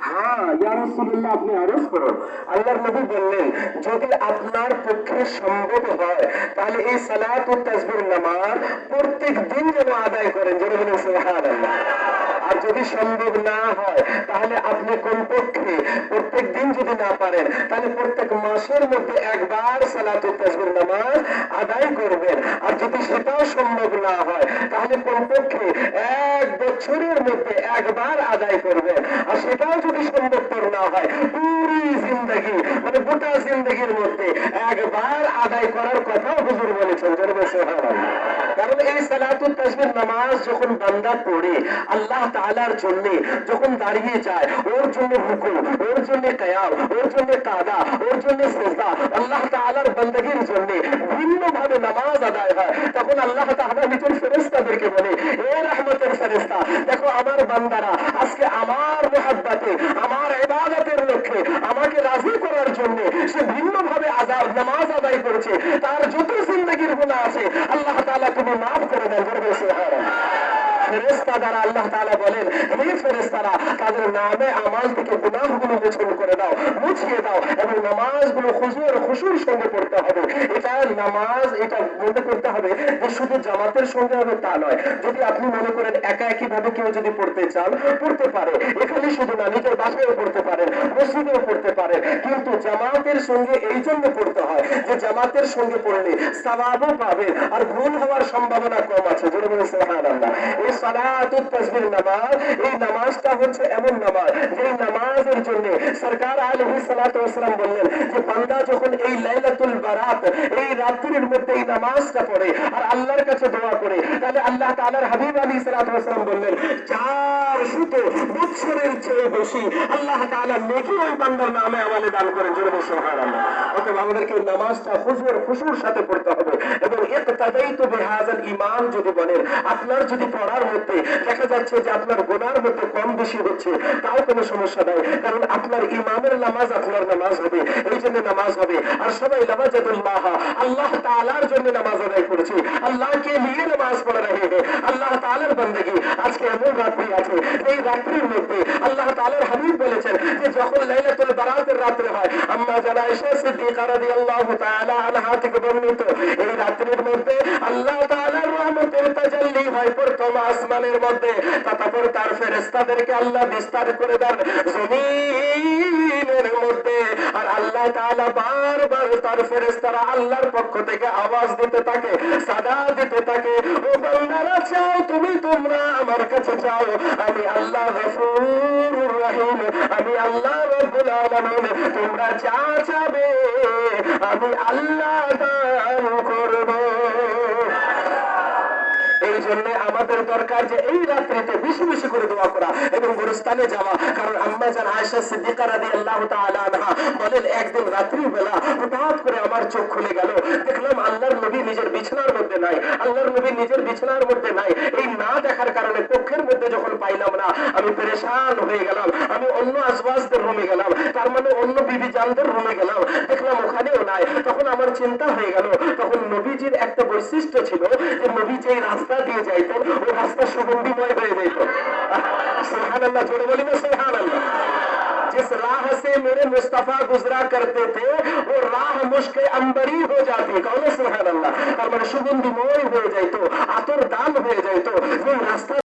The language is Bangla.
হ্যাঁ যদি আপনার পক্ষে সম্ভব হয়, তাহলে এই সালাত ও তাসবিহ নামাজ প্রত্যেক দিন যেন আদায় করেন। যেন আর যদি সম্ভব না হয়, তাহলে আপনি কমপক্ষে প্রত্যেক দিন যদি না পারেন, তাহলে প্রত্যেক মাসের মধ্যে একবার সালাত তাসবির নামাজ আদায় করবেন। আর যদি সেটাও সম্ভব না হয় তাহলে কমপক্ষে এক বছরের মধ্যে একবার আদায় করবেন আর সেটাও যদি সম্ভবপর না হয়, পুরি জিন্দগি মানে গোটা জিন্দগির মধ্যে একবার আদায় করার কথাও হুজুর বলেছেন সুবহানাল্লাহ। কারণ এই সালাতুল তাসবিহ নামাজ যখন বান্দা পড়ে, আল্লাহ তাআলার জন্য যখন দাঁড়িয়ে যায়, ওর জন্য রুকু ওর জন্য কিয়াম, ওর জন্য কাদা, ওর জন্য সিজদা, আল্লাহ তাআলার বান্দাগির জন্য ভিন্ন ভাবে নামাজ আদায় হয়। তখন আল্লাহ তাআলা নিজের ফেরেশতা দেখো আমার বান্দারা, আজকে আমার মহাব্বাতে, আমার এবাদতের লক্ষ্যে আমাকে রাজি করার জন্য সে ভিন্ন ভাবে আজাদ নামাজ আদায় করেছে। তার যত জিন্দগির গুণা আছে, আল্লাহ তাআলা তুমি মাফ করে দেন করবে সুবহানাল্লাহ ফেরেস্তা দ্বারা আল্লাহ তাআলা বলেন, হে ফেরেস্তারা তাদের নামে আমাল থেকে গুনাহগুলো মোচন করে দাও, মুছিয়ে দাও এবং নামাজগুলো খুশুর খুশুর সঙ্গে পড়তে হবে। এটা নামাজ, এটা মনে করতে হবে যে শুধু জামাতের সঙ্গে হবে তা নয়। যদি আপনি মনে করেন একা একই ভাবে কেউ যদি পড়তে চান, পড়তে পারে। এখানে শুধু না নিজের বাসায়ও পড়তে পারেন, মসজিদেও পড়তে পারেন। কিন্তু জামাতের সঙ্গে এই জন্য পড়তে হয় যে জামাতের সঙ্গে পড়লে সাবাবও পাবেন আর ভুল হওয়ার সম্ভাবনা কম আছে। বলে সুবহানাল্লাহ। এই আল্লাহর কাছে দোয়া করে, তাহলে আল্লাহ তাআলার হাবিব আলাইহিস সালাতু বললেন, চার শত বছরের চেয়ে বেশি আল্লাহ তাআলা নেকি ওই বান্দার নামে আমালে দান করেন। আমাদেরকে নামাজটা হুজুর খুশুর সাথে পড়তে হবে এবং ইকতাদাইতু বিহাযাল ঈমান যদি বলেন, আপনার যদি পড়ার মধ্যে দেখা যাচ্ছে যে আপনার গোনার মধ্যে কম বেশি হচ্ছে। তাও কোনো সমস্যা নাই, কারণ আপনার ইমামের নামাজ আপনার নামাজ হবে, এই জন্য নামাজ হবে। আর সবাই নামাজাদুল্লাহ আল্লাহ তালার জন্য নামাজ আদায় করেছে। আল্লাহকে নিয়ে নামাজ পড়া রাখে আল্লাহ তালার বন্দেগি, আজকে এমন রাত্রি আছে, এই রাত্রির মধ্যে আল্লাহ তাআলার হাবিব বলেছেন যে যখন লাইলাতুল রাত্রে হয়। আম্মা যারা এসে সিদ্দিকা রাদিয়াল্লাহু তাআলা আনহা থেকে বর্ণিত, এই রাত্রির মধ্যে আল্লাহ তাআলার রহমতের তাজাল্লি হয় প্রথম আসমানের মধ্যে। তারপর তার ফেরেশতাদেরকে আল্লাহ বিস্তার করে দেন আর আল্লাহ তাআলা বারবার তার ফেরেশতারা আল্লাহর পক্ষ থেকে আওয়াজ দিতে থাকে, সাদা দিতে থাকে, ও বান্দারা চাও, তুমি তোমরা আমার কাছে চাও। আমি আল্লাহ গফুরুর রহিম, আমি আল্লাহ রব্বুল আলামিন, তোমরা যা চাবে, আমি আল্লাহ দরকার যে এই রাত্রিতে বেশি বেশি করে দোয়া করা এবং গুরুস্থানে যাওয়া। কারণ আম্মা জান আয়সা সিদ্দিকা রাদি আল্লাহ আনহা বলেন, একদিন রাত্রির বেলা হঠাৎ করে আমার চোখ খুলে গেল। দেখলাম আল্লাহর নবী নিজের বিছানার মধ্যে নাই। আল্লাহর নবী নিজের বিছানার মধ্যে নাই। এই না দেখার কারণে কক্ষের মধ্যে যখন পাইলাম না, আমি পরেশান হয়ে গেলাম। আমি অন্য আসবাসদের রুমে গেলাম তার মানে অন্য বিবি জানদের রুমে গেলাম দেখলাম ওখানেও নাই তখন আমার চিন্তা হয়ে গেল তখন নবীজির একটা বৈশিষ্ট্য ছিল যে নবী যেই রাস্তা দিয়ে যাইতেন ওই রাস্তা সুগন্ধিময় হয়ে যেত সুহান আল্লাহ জোরে বলি না সুহান আল্লাহ जिस राह से मेरे मुस्तफा गुजरा करते थे वो राह मुश्क अंबरी हो जाती कौन सुहान अल्लाह তার মানে সুগন্ধিময় হয়ে যাইতো আতর দান হয়ে যাইতো যে রাস্তা